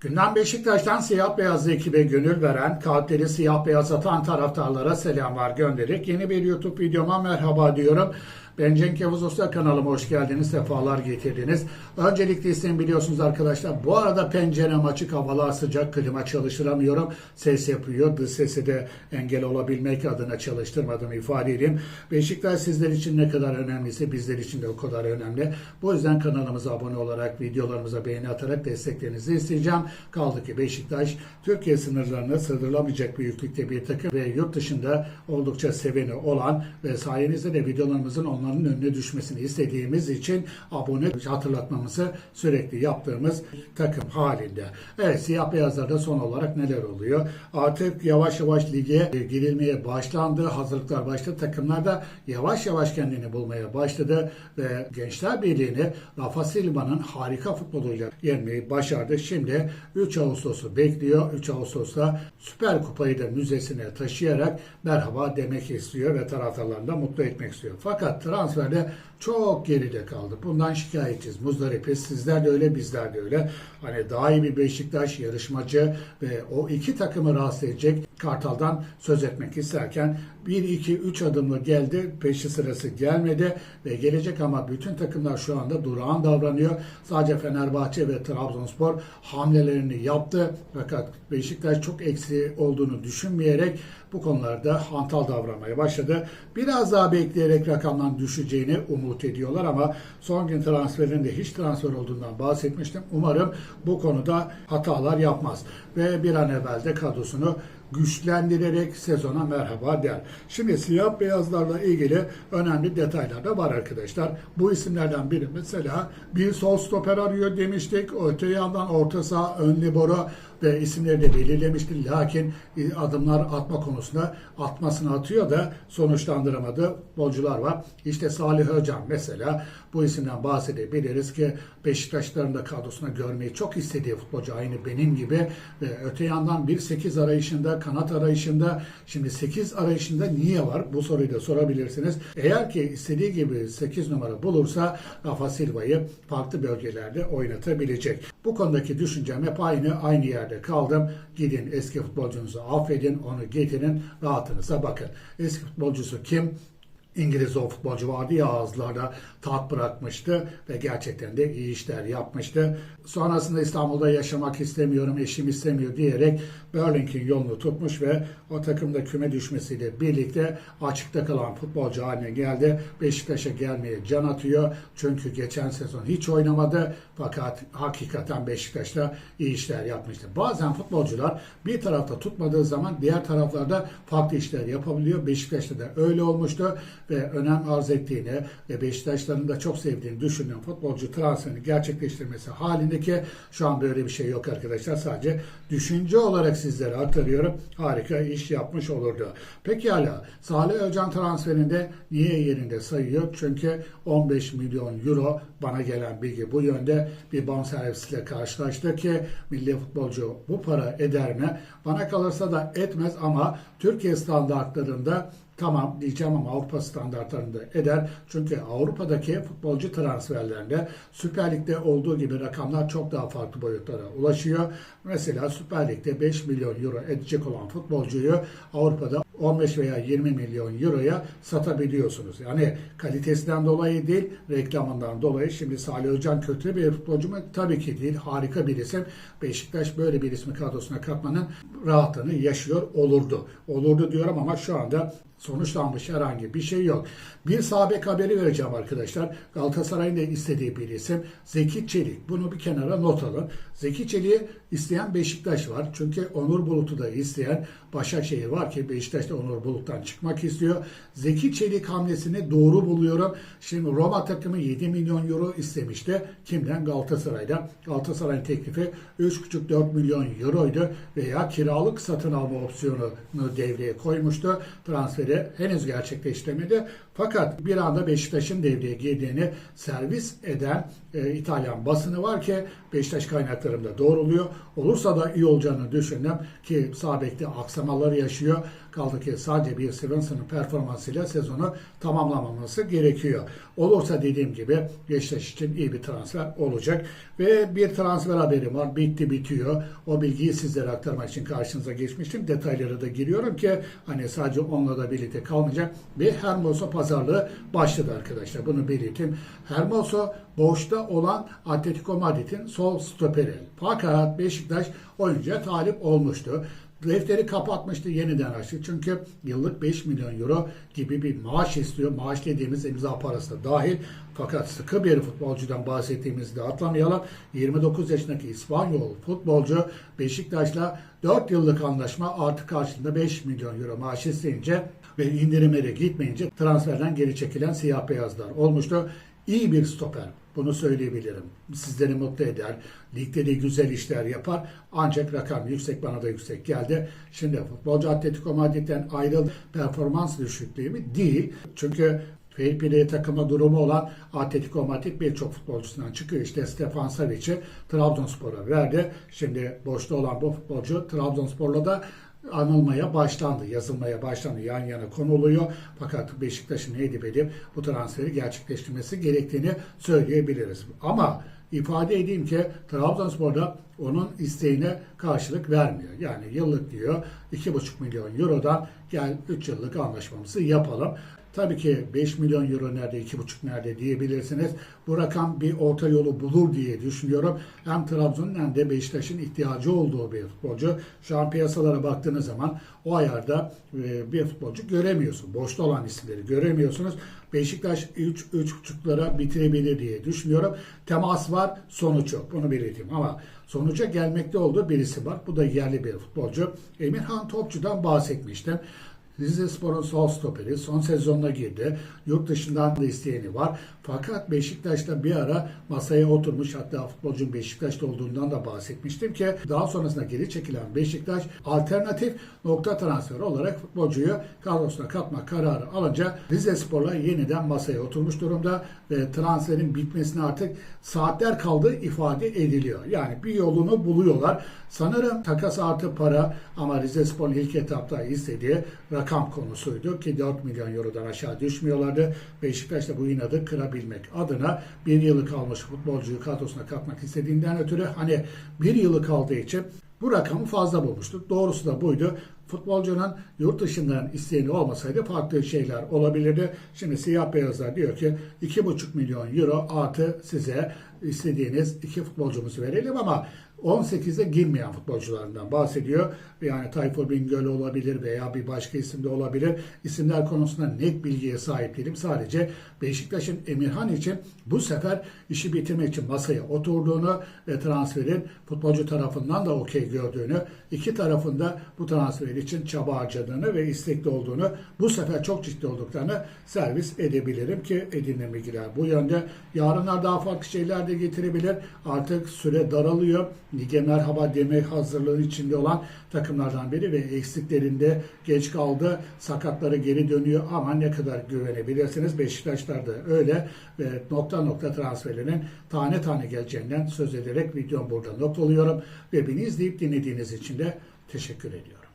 Gündem Beşiktaş'tan siyah beyazlı ekibe gönül veren, kalpleri siyah beyaz atan taraftarlara selamlar göndererek yeni bir YouTube videoma merhaba diyorum. Ben Cenk Yavuz Usta kanalıma hoş geldiniz, sefalar getirdiniz. Öncelikle isteyin biliyorsunuz arkadaşlar. Bu arada pencerem açık, havalar sıcak, klima çalıştıramıyorum. Ses yapıyor. Dış sesi de engel olabilmek adına çalıştırmadığımı ifade edeyim. Beşiktaş sizler için ne kadar önemliyse bizler için de o kadar önemli. Bu yüzden kanalımıza abone olarak, videolarımıza beğeni atarak desteklerinizi isteyeceğim. Kaldı ki Beşiktaş Türkiye sınırlarını sığdırılamayacak büyüklükte bir takım ve yurt dışında oldukça seveni olan ve sayenizde de videolarımızın onların önüne düşmesini istediğimiz için abone hatırlatmamızı sürekli yaptığımız takım halinde. Evet siyah beyazlarda son olarak neler oluyor? Artık yavaş yavaş lige girilmeye başlandı. Hazırlıklar başladı. Takımlar da yavaş yavaş kendini bulmaya başladı ve Gençler Birliği'ni Rafa Silva'nın harika futboluyla yenmeyi başardı. Şimdi 3 Ağustos'u bekliyor. 3 Ağustos'ta Süper Kupayı da müzesine taşıyarak merhaba demek istiyor ve taraftarlarını da mutlu etmek istiyor. Fakat transferde çok geride kaldı. Bundan şikayetçiyiz. Muzdaripiz. Sizler de öyle, bizler de öyle. Hani daha iyi bir Beşiktaş yarışmacı ve o iki takımı rahatsız edecek Kartal'dan söz etmek isterken 1 2 3 adımlı geldi. Peşi sırası gelmedi ve gelecek ama bütün takımlar şu anda durağan davranıyor. Sadece Fenerbahçe ve Trabzonspor hamlelerini yaptı. Fakat Beşiktaş çok eksi olduğunu düşünmeyerek bu konularda hantal davranmaya başladı. Biraz daha bekleyerek rakamdan düşeceğini umut ediyorlar ama son gün transferinde hiç transfer olduğundan bahsetmiştim. Umarım bu konuda hatalar yapmaz ve bir an evvel de kadrosunu güçlendirerek sezona merhaba der. Şimdi siyah beyazlarla ilgili önemli detaylar da var arkadaşlar. Bu isimlerden biri mesela bir sol stoper arıyor demiştik. Öte yandan orta saha ön libero ve isimleri de belirlemişti. Lakin e, adımlar atma konusunda atmasını atıyor da sonuçlandıramadığı futbolcular var. İşte Salih Hocam mesela bu isimden bahsedebiliriz ki Beşiktaşların da kadrosuna görmeyi çok istediği futbolcu aynı benim gibi ve öte yandan 1-8 arayışında kanat arayışında şimdi 8 arayışında niye var? Bu soruyu da sorabilirsiniz. Eğer ki istediği gibi 8 numara bulursa Rafa Silva'yı farklı bölgelerde oynatabilecek. Bu konudaki düşüncem hep aynı aynı yerde kaldım. Gidin eski futbolcunuzu affedin, onu getirin, rahatınıza bakın. Eski futbolcusu kim? İngiliz o futbolcu vardı ya ağızlarda tat bırakmıştı ve gerçekten de iyi işler yapmıştı. Sonrasında İstanbul'da yaşamak istemiyorum, eşim istemiyor diyerek Burling'in yolunu tutmuş ve o takımda küme düşmesiyle birlikte açıkta kalan futbolcu haline geldi. Beşiktaş'a gelmeye can atıyor. Çünkü geçen sezon hiç oynamadı fakat hakikaten Beşiktaş'ta iyi işler yapmıştı. Bazen futbolcular bir tarafta tutmadığı zaman diğer taraflarda farklı işler yapabiliyor. Beşiktaş'ta da öyle olmuştu ve önem arz ettiğini ve Beşiktaşların da çok sevdiğini düşündüğüm futbolcu transferini gerçekleştirmesi halindeki şu an böyle bir şey yok arkadaşlar. Sadece düşünce olarak sizlere aktarıyorum. Harika iş yapmış olurdu. Peki hala Salih Özcan transferinde niye yerinde sayıyor? Çünkü 15 milyon euro bana gelen bilgi bu yönde bir bonservisiyle karşılaştı ki milli futbolcu bu para eder mi? Bana kalırsa da etmez ama Türkiye standartlarında Tamam diyeceğim ama Avrupa standartlarında eder. Çünkü Avrupa'daki futbolcu transferlerinde Süper Lig'de olduğu gibi rakamlar çok daha farklı boyutlara ulaşıyor. Mesela Süper Lig'de 5 milyon euro edecek olan futbolcuyu Avrupa'da 15 veya 20 milyon euroya satabiliyorsunuz. Yani kalitesinden dolayı değil, reklamından dolayı. Şimdi Salih Özcan kötü bir futbolcu mu? Tabii ki değil. Harika bir isim. Beşiktaş böyle bir ismi kadrosuna katmanın rahatlığını yaşıyor olurdu. Olurdu diyorum ama şu anda sonuçlanmış herhangi bir şey yok. Bir sabek haberi vereceğim arkadaşlar. Galatasaray'ın da istediği bir isim Zeki Çelik. Bunu bir kenara not alın. Zeki Çelik'i isteyen Beşiktaş var. Çünkü Onur Bulut'u da isteyen Başakşehir var ki Beşiktaş da Onur Bulut'tan çıkmak istiyor. Zeki Çelik hamlesini doğru buluyorum. Şimdi Roma takımı 7 milyon euro istemişti. Kimden? Galatasaray'dan. Galatasaray'ın teklifi 3,5-4 milyon euroydu veya kiralık satın alma opsiyonunu devreye koymuştu. Transferi henüz gerçekleştiremedi. Fakat bir anda Beşiktaş'ın devreye girdiğini servis eden e, İtalyan basını var ki Beşiktaş kaynaklarımda doğruluyor. Olursa da iyi olacağını düşündüm ki Sabek'te aksamaları yaşıyor. Kaldı ki sadece bir Svensson'un performansıyla sezonu tamamlamaması gerekiyor. Olursa dediğim gibi Beşiktaş için iyi bir transfer olacak. Ve bir transfer haberim var. Bitti bitiyor. O bilgiyi sizlere aktarmak için karşınıza geçmiştim. Detaylara da giriyorum ki hani sadece onunla da birlikte kalmayacak. Bir Hermoso pazarlığı başladı arkadaşlar. Bunu belirteyim. Hermoso boşta olan Atletico Madrid'in sol stoperi. Fakat Beşiktaş oyuncuya talip olmuştu. Defteri kapatmıştı yeniden açtı. Çünkü yıllık 5 milyon euro gibi bir maaş istiyor. Maaş dediğimiz imza parası da dahil. Fakat sıkı bir futbolcudan bahsettiğimizi de atlamayalım. 29 yaşındaki İspanyol futbolcu Beşiktaş'la 4 yıllık anlaşma artı karşılığında 5 milyon euro maaş isteyince ve indirimlere gitmeyince transferden geri çekilen siyah beyazlar olmuştu. İyi bir stoper. Bunu söyleyebilirim. Sizleri mutlu eder. Ligde de güzel işler yapar. Ancak rakam yüksek bana da yüksek geldi. Şimdi futbolcu Atletico Madrid'den ayrıl performans düşüklüğü mü? Değil. Çünkü fair play takımı durumu olan Atletico Madrid birçok futbolcusundan çıkıyor. İşte Stefan Savic'i Trabzonspor'a verdi. Şimdi boşta olan bu futbolcu Trabzonspor'la da anılmaya başlandı, yazılmaya başlandı, yan yana konuluyor. Fakat Beşiktaş'ın edip edip bu transferi gerçekleştirmesi gerektiğini söyleyebiliriz. Ama ifade edeyim ki Trabzonspor'da onun isteğine karşılık vermiyor. Yani yıllık diyor 2,5 milyon eurodan gel 3 yıllık anlaşmamızı yapalım. Tabii ki 5 milyon euro nerede, 2,5 nerede diyebilirsiniz. Bu rakam bir orta yolu bulur diye düşünüyorum. Hem Trabzon'un hem de Beşiktaş'ın ihtiyacı olduğu bir futbolcu. Şu an piyasalara baktığınız zaman o ayarda e, bir futbolcu göremiyorsun. Boşta olan isimleri göremiyorsunuz. Beşiktaş 3 3.5'lara bitirebilir diye düşünüyorum. Temas var, sonuç yok. Bunu belirteyim ama sonuca gelmekte olduğu birisi var. Bu da yerli bir futbolcu. Emirhan Topçu'dan bahsetmiştim. Rize Spor'un sol stoperi son sezonuna girdi. Yurt dışından da isteyeni var. Fakat Beşiktaş'ta bir ara masaya oturmuş hatta futbolcunun Beşiktaş'ta olduğundan da bahsetmiştim ki daha sonrasında geri çekilen Beşiktaş alternatif nokta transferi olarak futbolcuyu kadrosuna katma kararı alınca Rize Spor'la yeniden masaya oturmuş durumda ve transferin bitmesine artık saatler kaldığı ifade ediliyor. Yani bir yolunu buluyorlar. Sanırım takas artı para ama Rize Spor'un ilk etapta istediği rakam konusuydu ki 4 milyon eurodan aşağı düşmüyorlardı. Beşiktaş da bu inadı kırabilmek adına bir yıllık almış futbolcuyu kadrosuna katmak istediğinden ötürü hani bir yıllık kaldığı için bu rakamı fazla bulmuştuk. Doğrusu da buydu. Futbolcunun yurt dışından isteyeni olmasaydı farklı şeyler olabilirdi. Şimdi siyah beyazlar diyor ki 2,5 milyon euro artı size istediğiniz iki futbolcumuzu verelim ama 18'e girmeyen futbolcularından bahsediyor. Yani Tayfur Bingöl olabilir veya bir başka isim de olabilir. İsimler konusunda net bilgiye sahip değilim. Sadece Beşiktaş'ın Emirhan için bu sefer işi bitirmek için masaya oturduğunu ve transferin futbolcu tarafından da okey gördüğünü, iki tarafında bu transfer için çaba harcadığını ve istekli olduğunu, bu sefer çok ciddi olduklarını servis edebilirim ki edinme bilgiler bu yönde. Yarınlar daha farklı şeyler de getirebilir. Artık süre daralıyor. Lige merhaba demek hazırlığı içinde olan takımlardan biri ve eksiklerinde geç kaldı. Sakatları geri dönüyor ama ne kadar güvenebilirsiniz. Beşiktaşlar da öyle ve nokta nokta transferlerinin tane tane geleceğinden söz ederek videomu burada noktalıyorum ve beni izleyip dinlediğiniz için de teşekkür ediyorum.